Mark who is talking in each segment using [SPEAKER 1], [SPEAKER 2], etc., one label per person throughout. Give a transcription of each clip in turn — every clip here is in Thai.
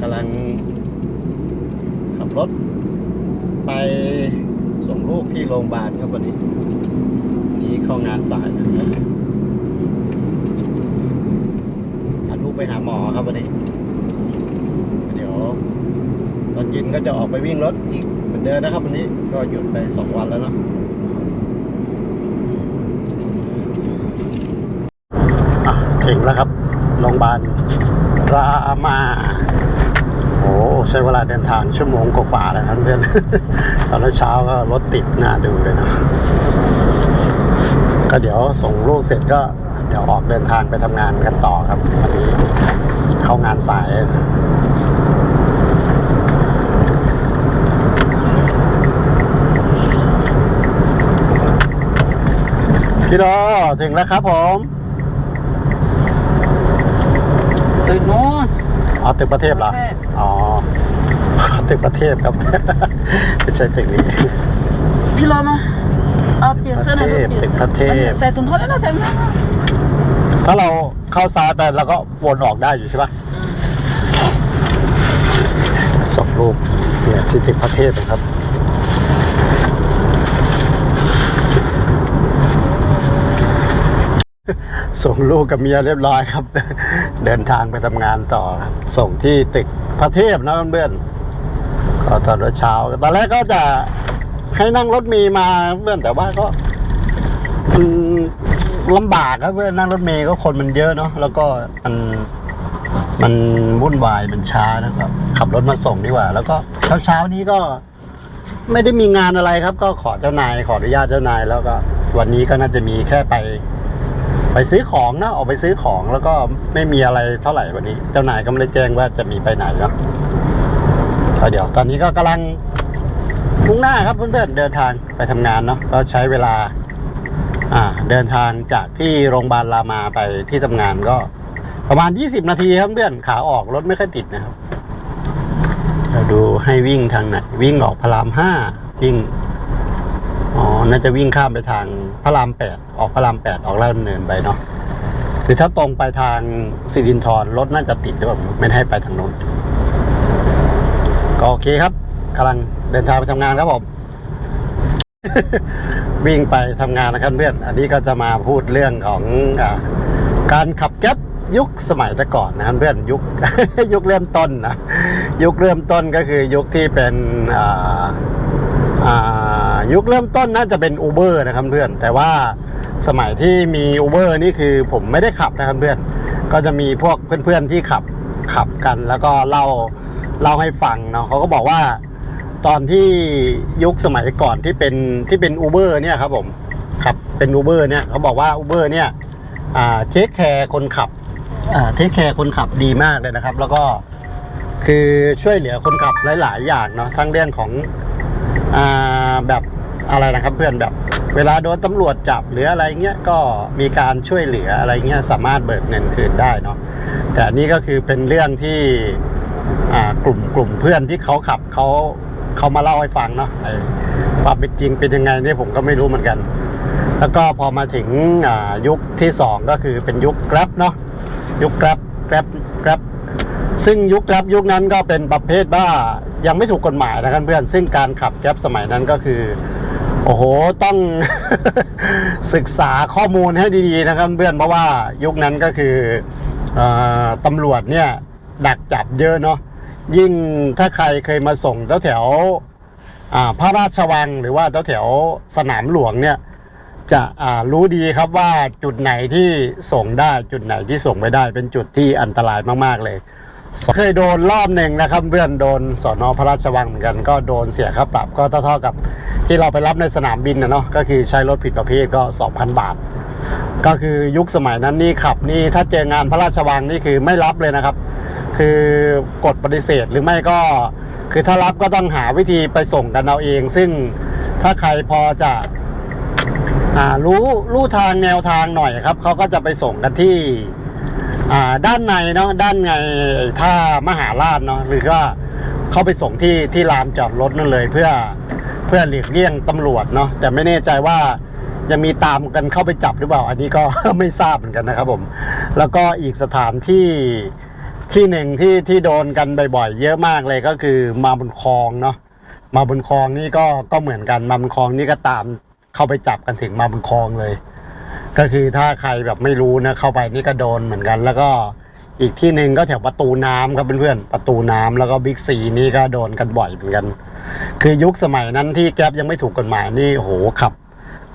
[SPEAKER 1] กำลังขับรถ ไปส่งลูกที่โรงพยาบาลครับวันนี้ นี่เข้างานสายนะครับพาลูกไปหาหมอครับวันนี้ เดี๋ยว ตอนเย็นก็จะออกไปวิ่งรถอีกเหมือนเดิมนะครับวันนี้ก็หยุดไปสองวันแล้วเนาะอะถึงแล้วครับโรงพยาบาล รามา โอ้ใช้เวลาเดินทางชั่วโมงกว่าๆแล้วครับเพื่อนตอนเช้าก็รถติดน้าดูเลยนะ ก็เดี๋ยวส่งลูกเสร็จก็เดี๋ยวออกเดินทางไปทำงานกันต่อครับวันนี้เข้างานสายพี่โดถึงแล้วครับผม
[SPEAKER 2] ตึกโน้น
[SPEAKER 1] อ๋อตึกประเทศเหรอ
[SPEAKER 2] ประเทศ
[SPEAKER 1] อ๋อตึกประเทศครับ ไม่ใช่ตึกนี้
[SPEAKER 2] พี่รอมาเอาเปลี่ยนเสื้อหน่อย
[SPEAKER 1] ตึกประเทศ
[SPEAKER 2] ใส่ถุงเท้าแล้วนะใส่ถุงเท้า
[SPEAKER 1] ถ้าเราเข้าซ้ายไปเราก็วนออกได้อยู่ใช่ปะส่งรูปเนี่ยที่ตึกประเทศนะครับ ส่งลูกกับเมียเรียบร้อยครับ เดินทางไปทำงานต่อครับส่งที่ตึกพระเทพนะเพื่อนๆก็ตอนเช้าตอนแรกก็จะให้นั่งรถเมีมาเพื่อนแต่ว่าก็มันลำบากครับเพื่อนนั่งรถเมย์ก็คนมันเยอะเนาะแล้วก็มันมันวุ่นวายมันช้านะครับขับรถมาส่งดีกว่า แล้วก็เช้าเช้านี้ก็ไม่ได้มีงานอะไรครับ ก็ขอเจ้านายขออนุญาตเจ้านาย แล้วก็ วันนี้ก็น่าจะมีแค่ไป ไปซื้อของนะออกไปซื้อของแล้วก็ไม่มีอะไรเท่าไหร่วันนี้ เจ้านายก็ไม่ได้แจ้งว่าจะมีไปไหนเนาะเดี๋ยวตอนนี้ก็กำลังมุ่งหน้าครับเพื่อนๆเดินทางไปทำงานเนาะก็ใช้เวลา อ่า เดินทางจากที่โรงพยาบาลรามาไปที่ทำงานก็ ประมาณ 20 นาทีครับเพื่อนขาออกรถไม่ค่อยติดนะครับเราดูให้วิ่งทางไหนวิ่งออกพระรามห้าวิ่ง น่าจะวิ่งข้ามไปทางพระรามแปดออกพระรามแปดออกลาดดำเนินไปเนาะคือถ้าตรงไปทางสิรินทรรถน่าจะติดหรือเปล่าไม่ให้ไปทางโน้นก็โอเคครับกำลังเดินทางไปทำงานครับผมวิ่งไปทำงานนะครับเพื่อน อันนี้ก็จะมาพูดเรื่องของอการขับแก๊ปยุคสมัยแต่ก่อนนะครับเพื่อนยุคยุคเริ่มต้นนะยุคเริ่มต้นก็คือยุคที่เป็นอ่าอ่า ยุคเริ่มต้นน่าจะเป็น Uber นะครับเพื่อน แต่ว่าสมัยที่มี Uber นี่คือผมไม่ได้ขับนะครับเพื่อน ก็จะมีพวกเพื่อนๆที่ขับขับกัน แล้วก็เล่าเล่าให้ฟังเนาะเขาก็บอกว่าตอนที่ยุคสมัยก่อนที่เป็นที่เป็น Uber เนี่ยครับผมขับเป็น Uber เนี่ยเขาบอกว่า Uber เนี่ยเทคแคร์คนขับเทคแคร์คนขับดีมากเลยนะครับ แล้วก็คือช่วยเหลือคนขับหลาย ๆ อย่างเนาะทั้งเรื่องของอา แบบอะไรนะครับเพื่อนแบบเวลาโดนตำรวจจับหรืออะไรเงี้ยก็มีการช่วยเหลืออะไรเงี้ยสามารถเบิกเงินคืนได้เนาะแต่นี่ก็คือเป็นเรื่องที่กลุ่มกลุ่มเพื่อนที่เขาขับเขาเขามาเล่าให้ฟังเนาะความเป็นจริงเป็นยังไงนี่ผมก็ไม่รู้เหมือนกัน แล้วก็พอมาถึงยุคที่สองก็คือเป็นยุค Grab เนาะยุค Grab Grab Grab ซึ่งยุคแกร็บยุคนั้นก็เป็นประเภทว่ายังไม่ถูกกฎหมายนะครับเพื่อนซึ่งการขับแกร็บสมัยนั้นก็คือ โอ้โหต้อง ศึกษาข้อมูลให้ดีๆนะครับเพื่อนเพราะว่ายุคนั้นก็คืออตำรวจเนี่ยดักจับเยอะเนาะยิ่งถ้าใครเคยมาส่งแถวแถวพระราชวังหรือว่าแถวแถวสนามหลวงเนี่ยจะรู้ดีครับว่าจุดไหนที่ส่งได้จุดไหนที่ส่งไม่ได้ เป็นจุดที่อันตรายมากๆเลย เคยโดนรอบหนึ่งนะครับเพื่อนโดนสอนอพระราชวังเหมือนกัน ก็โดนเสียค่าปรับ ก็เท่าๆกับที่เราไปรับในสนามบินนะเนาะก็คือใช้รถผิดประเภทก็ 2,000 บาท ก็คือยุคสมัยนั้นนี่ขับนี่ถ้าเจองานพระราชวังนี่คือไม่รับเลยนะครับ คือกดปฏิเสธหรือไม่ก็ คือถ้ารับก็ต้องหาวิธีไปส่งกันเอาเอง ซึ่งถ้าใครพอจะอ่ารู้รู้ทางแนวทางหน่อยครับเขาก็จะไปส่งกันที่ ด้านในเนาะด้านในท่ามหาราชเนาะหรือว่าเข้าไปส่งที่ที่ลานจอดรถนั่นเลย เพื่อเพื่อหลีกเลี่ยงตำรวจเนาะแต่ไม่แน่ใจว่าจะมีตามกันเข้าไปจับหรือเปล่า อันนี้ก็ไม่ทราบเหมือนกันนะครับผม แล้วก็อีกสถานที่ที่หนึ่งที่ที่โดนกันบ่อยๆเยอะมากเลยก็คือมาบนคลองเนาะมาบนคลองนี่ก็ก็เหมือนกันมาบนคลองนี่ก็ตามเข้าไปจับกันถึงมาบนคลองเลย ก็คือถ้าใครแบบไม่รู้นะเข้าไปนี่ก็โดนเหมือนกัน แล้วก็อีกที่หนึ่งก็แถวประตูน้ำครับเพื่อนๆประตูน้ำแล้วก็บิ๊กซีนี่ก็โดนกันบ่อยเหมือนกัน คือยุคสมัยนั้นที่แก๊ปยังไม่ถูกกฎหมายนี่โหขับ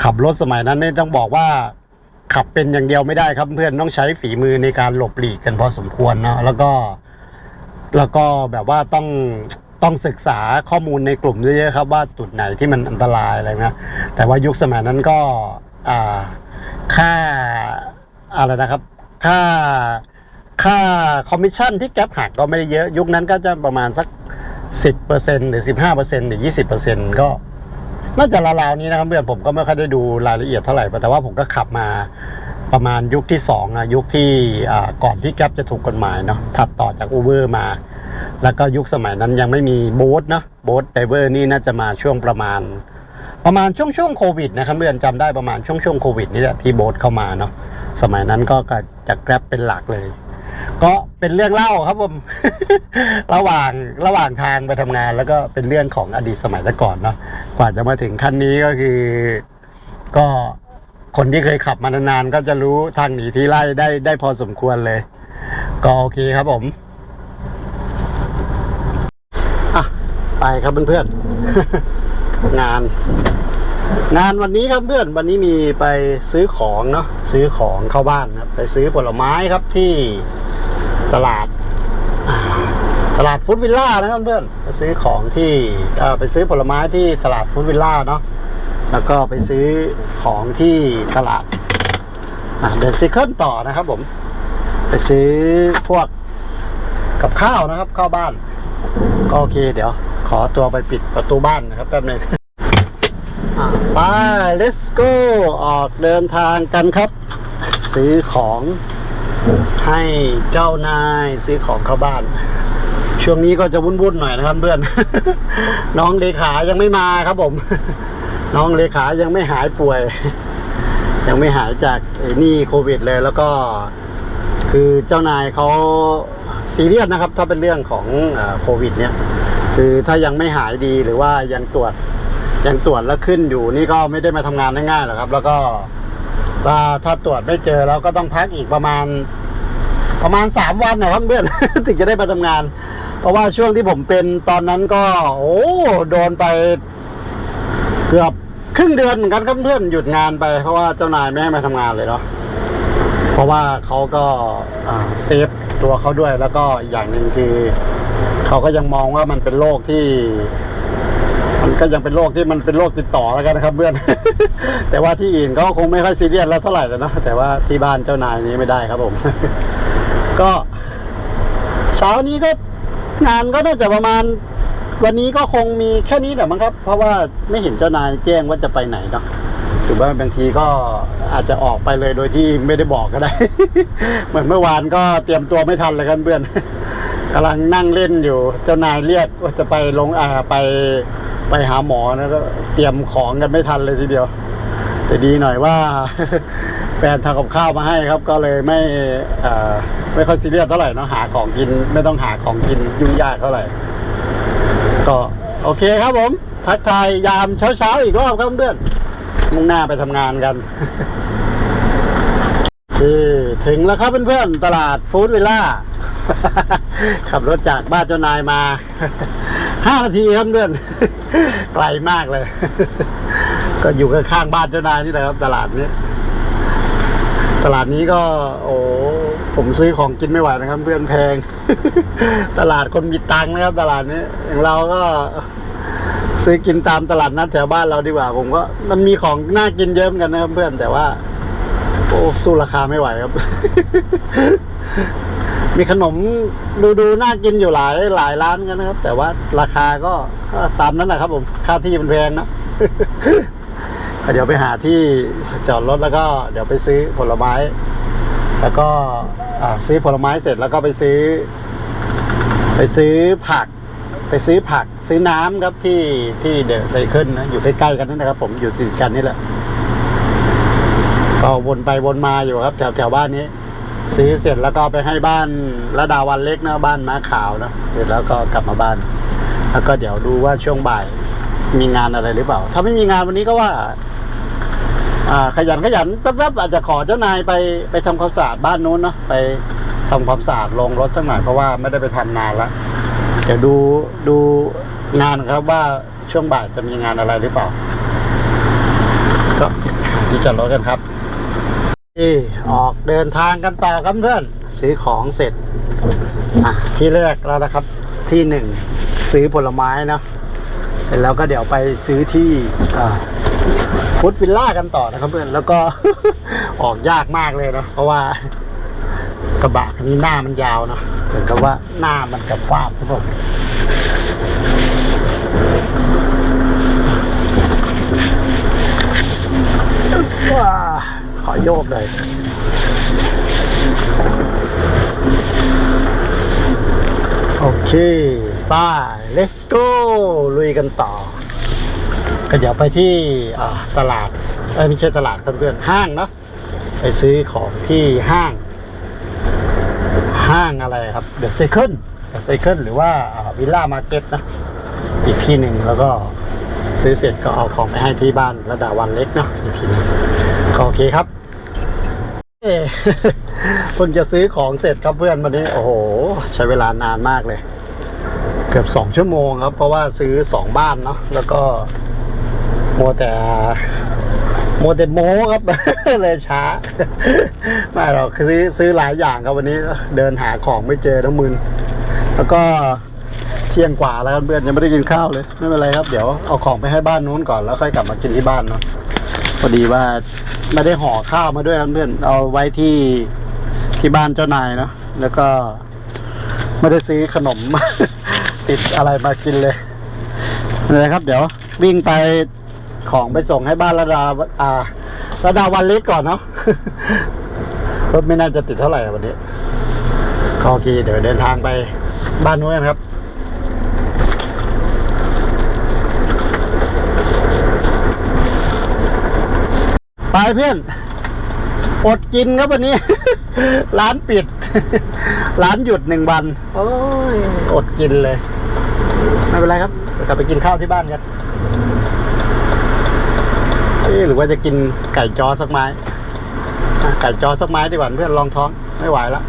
[SPEAKER 1] ขับรถสมัยนั้นนี่ต้องบอกว่า ขับเป็นอย่างเดียวไม่ได้ครับเพื่อนต้องใช้ฝีมือในการหลบหลีกกันพอสมควรเนาะแล้วก็ แล้วก็แบบว่าต้องต้องศึกษาข้อมูลในกลุ่มเยอะๆครับว่าจุดไหนที่มันอันตรายอะไรนะแต่ว่ายุคสมัยนั้นก็ ค่าอะไรนะครับ ค่าค่าคอมมิชชั่นที่แก๊ปหักก็ไม่ได้เยอะ ยุคนั้นก็จะประมาณสัก 10%หรือ 15%หรือ 20%ก็น่าจะราวๆนี้นะครับเพื่อนผมก็ไม่ค่อยได้ดูรายละเอียดเท่าไหร่ แต่ว่าผมก็ขับมาประมาณยุคที่สองอะยุคที่ก่อนที่แก๊ปจะถูกกฎหมายเนาะถัดต่อจากอูเบอร์มา แล้วก็ยุคสมัยนั้นยังไม่มีโบ๊ทเนาะโบ๊ทไดเวอร์นี่น่าจะมาช่วงประมาณ ประมาณช่วงช่วงโควิดนะครับเพื่อนจำได้ประมาณช่วงช่วงโควิดนี่แหละที่โบ๊ทเข้ามาเนาะสมัยนั้นก็จะแกร็บเป็นหลักเลย ก็เป็นเรื่องเล่าครับผมระหว่างระหว่างทางไปทำงาน แล้วก็เป็นเรื่องของอดีตสมัยแต่ก่อนเนาะกว่าจะมาถึงขั้นนี้ก็คือ ก็คนที่เคยขับมานานๆก็จะรู้ทางหนีที่ไล่ได้ได้พอสมควรเลย ก็โอเคครับผมอะไปครับเพื่อนๆ งาน งานวันนี้ครับเพื่อนวันนี้มีไปซื้อของเนาะซื้อของเข้าบ้านครับไปซื้อผลไม้ครับที่ตลาดตลาดฟู้ดวิลล่านะครับเพื่อนไปซื้อของที่ไปซื้อผลไม้ที่ตลาดฟู้ดวิลล่าเนาะแล้วก็ไปซื้อของที่ตลาดเดอะซิเคิลต่อนะครับผม ไปซื้อพวกกับข้าวนะครับเข้าบ้าน ก็โอเคเดี๋ยว อตัวไปปิดประตูบ้านนะครับแป๊บนึงไป let's go ออกเดินทางกันครับ ซื้อของให้เจ้านายซื้อของเข้าบ้าน ช่วงนี้ก็จะวุ่นๆหน่อยนะครับเพื่อน น้องเลขายังไม่มาครับผม น้องเลขายังไม่หายป่วย ยังไม่หายจากไอ้นี่โควิดเลยแล้วก็ คือเจ้านายเขาซีเรียสนะครับ ถ้าเป็นเรื่องของโควิด เนี่ย คือถ้ายังไม่หายดีหรือว่ายังตรวจยังตรวจแล้วขึ้นอยู่นี่ก็ไม่ได้มาทำงานได้ง่ายหรอกครับ แล้วก็ถ้าถ้าตรวจไม่เจอแล้วก็ต้องพักอีกประมาณ ประมาณสามวันนะครับเพื่อนถึงจะได้มาทำงาน เพราะว่าช่วงที่ผมเป็นตอนนั้นก็ โอ้โดนไปเกือบครึ่งเดือนเหมือนกันครับเพื่อนหยุดงานไป เพราะว่าเจ้านายไม่ให้มาทำงานเลยเนาะเพราะว่าเขาก็เซฟตัวเขาด้วยแล้วก็อีกอย่างหนึ่งคือ เขาก็ยังมองว่ามันเป็นโรคที่ มันก็ยังเป็นโรคที่มันเป็นโรคติดต่อแล้วกันนะครับเพื่อน แต่ว่าที่อื่นเขาคงไม่ค่อยซีเรียสแล้วเท่าไหร่แล้วนะแต่ว่าที่บ้านเจ้านายนี้ไม่ได้ครับผม ก็เช้านี้ก็งานก็น่าจะประมาณ วันนี้ก็คงมีแค่นี้แหละมั้งครับ เพราะว่าไม่เห็นเจ้านายแจ้งว่าจะไปไหนเนาะถือว่าบางทีก็อาจจะออกไปเลยโดยที่ไม่ได้บอกก็ได้ เหมือนเมื่อวานก็เตรียมตัวไม่ทันเลยครับเพื่อน กำลังนั่งเล่นอยู่ เจ้านายเรียกว่าจะไปลงอ่าไปไปหาหมอนะก็เตรียมของกันไม่ทันเลยทีเดียว แต่ดีหน่อยว่า แฟนทำกับข้าวมาให้ครับ ก็เลยไม่ไม่ค่อยซีเรียสเท่าไหร่เนาะหาของกิน ไม่ต้องหาของกินยุ่งยากเท่าไหร่ ก็โอเคครับผม ทักทายยามเช้าๆอีกรอบครับเพื่อนมุ่งหน้าไปทำงานกัน ที่ถึงแล้วครับเพื่อนๆตลาดฟู้ดวิลล่า ขับรถจากบ้านเจ้านายมา ห้านาทีครับเพื่อนไกลมากเลย ก็อยู่ข้างบ้านเจ้านายนี่แหละครับ ตลาดนี้ ตลาดนี้ก็ โอ้ผมซื้อของกินไม่ไหวนะครับ เพื่อนแพง ตลาดคนมีตังค์นะครับ ตลาดนี้อย่างเราก็ซื้อกินตามตลาดนัดแถวบ้านเราดีกว่า ผมก็ มันมีของน่ากินเยอะเหมือนกันนะครับเพื่อนแต่ว่า อ้สู้ราคาไม่ไหวครับ มีขนมดูดูน่ากินอยู่หลายหลายร้านกันนะครับ แต่ว่าราคาก็ตามนั้นแหละครับ ผมค่าที่มันแพงนะเดี๋ยวไปหาที่จอดรถแล้วก็ เดี๋ยวไปซื้อผลไม้ แล้วก็ซื้อผลไม้เสร็จแล้วก็ไปซื้อ ไปซื้อผัก ไปซื้อผัก ซื้อน้ำครับที่ที่เดอะไซเคิลนะอยู่ใกล้ๆกันนั่นนะครับ ผมอยู่ติดกันนี่แหละ ก็วนไปวนมาอยู่ครับ แถวแถวบ้านนี้ ซื้อเสร็จแล้วก็ไปให้บ้านระดาวันเล็กนะบ้านม้าขาวนะเสร็จแล้วก็กลับมาบ้าน แล้วก็เดี๋ยวดูว่าช่วงบ่ายมีงานอะไรหรือเปล่า ถ้าไม่มีงานวันนี้ก็ว่า อ่าขยันขยันแป๊บๆอาจจะขอเจ้านายไปไปทำความสะอาดบ้านนู้นเนาะไปทำความสะอาดลงรถสักหน่อยเพราะว่าไม่ได้ไปทำนานละเดี๋ยวดูดูงานครับว่าช่วงบ่ายจะมีงานอะไรหรือเปล่า ก็ที่จอดรถกันครับ ออออกเดินทางกันต่อครับเพื่อนซื้อของเสร็จที่แรกแล้วนะครับที่หนึ่งซื้อผลไม้นะเสร็จแล้วก็เดี๋ยวไปซื้อที่ฟุตวิลล่ากันต่อนะครับเพื่อนแล้วก็ออกยากมากเลยเนาะเพราะว่ากระบะคันนี้หน้ามันยาวเนาะเหมือนกับว่าหน้ามันกับฟาดครับผมว้า ขอโยกเลยโอเคป้า let's go ลุยกันต่อ ก็เดี๋ยวไปที่ตลาดไม่ใช่ตลาดเพื่อนๆห้างเนาะไปซื้อของที่ห้าง ห้างอะไรครับเดอะไซเคิลเดอะไซเคิลหรือว่าวิลล่ามาร์เก็ตนะ อีกที่หนึ่งแล้วก็ ซื้อเสร็จก็เอาของไปให้ที่บ้านระดาวันเล็กเนาะอีกทีนึงก็โอเคครับเอ้เพิ่งจะซื้อของเสร็จครับเพื่อนวันนี้โอ้โห ใช้เวลานานมากเลย เกือบสองชั่วโมงครับ เพราะว่าซื้อสองบ้านเนาะแล้วก็มัวแต่มัวแต่โม้ครับเลยช้าไม่หรอกซื้อซื้อหลายอย่างครับวันนี้เดินหาของไม่เจอทั้งมึนแล้วก็ เที่ยงกว่าแล้วครับเพื่อนยังไม่ได้กินข้าวเลยไม่เป็นไรครับเดี๋ยวเอาของไปให้บ้านนู้นก่อนแล้วค่อยกลับมากินที่บ้านเนาะพอดีว่าไม่ได้ห่อข้าวมาด้วยครับเพื่อนเอาไว้ที่ที่บ้านเจ้านายเนาะแล้วก็ไม่ได้ซื้อขนม ติดอะไรมากินเลยเลยครับ เดี๋ยววิ่งไปของไปส่งให้บ้านระดาอ่าระดาวันเล็กก่อนเนาะรถไม่น่าจะติดเท่าไหร่วันนี้ก็โอเคเดี๋ยวเดินทางไปบ้านนู้นครับ ไปเพื่อน อดกินครับวันนี้ ร้านปิด ร้านหยุดหนึ่งวัน โอ้ย อดกินเลย ไม่เป็นไรครับเดี๋ยวกลับไปกินข้าวที่บ้านกันเอ๊ะหรือว่าจะกินไก่จอสักไม้อะไก่จอสักไม้ดีกว่าเพื่อนลองท้องไม่ไหวแล้ว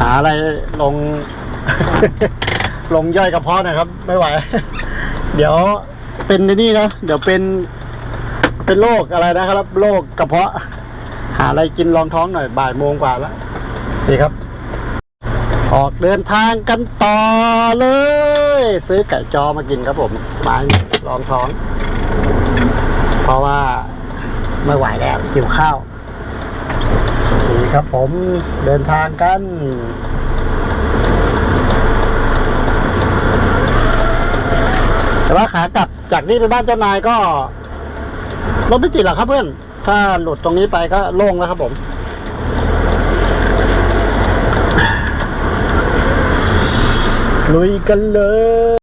[SPEAKER 1] หาอะไรลง ลงย่อยกระเพาะหน่อยครับ ไม่ไหว เดี๋ยวเป็นในนี่นะเดี๋ยวเป็น เป็นโรคอะไรนะครับโรคกระเพาะ หาอะไรกินรองท้องหน่อยบ่ายโมงกว่าแล้วดีครับ ออกเดินทางกันต่อเลย ซื้อไก่จอมากินครับผมม้รองท้อง เพราะว่าไม่ไหวแล้วหิวข้าวโอเคครับผมเดินทางกันแต่ว่าขากลับจากนี่ไปบ้านเจ้านายก็ รถไม่ติดหรอกครับเพื่อน ถ้าหลุดตรงนี้ไปก็โล่งแล้วครับผมลุยกันเลย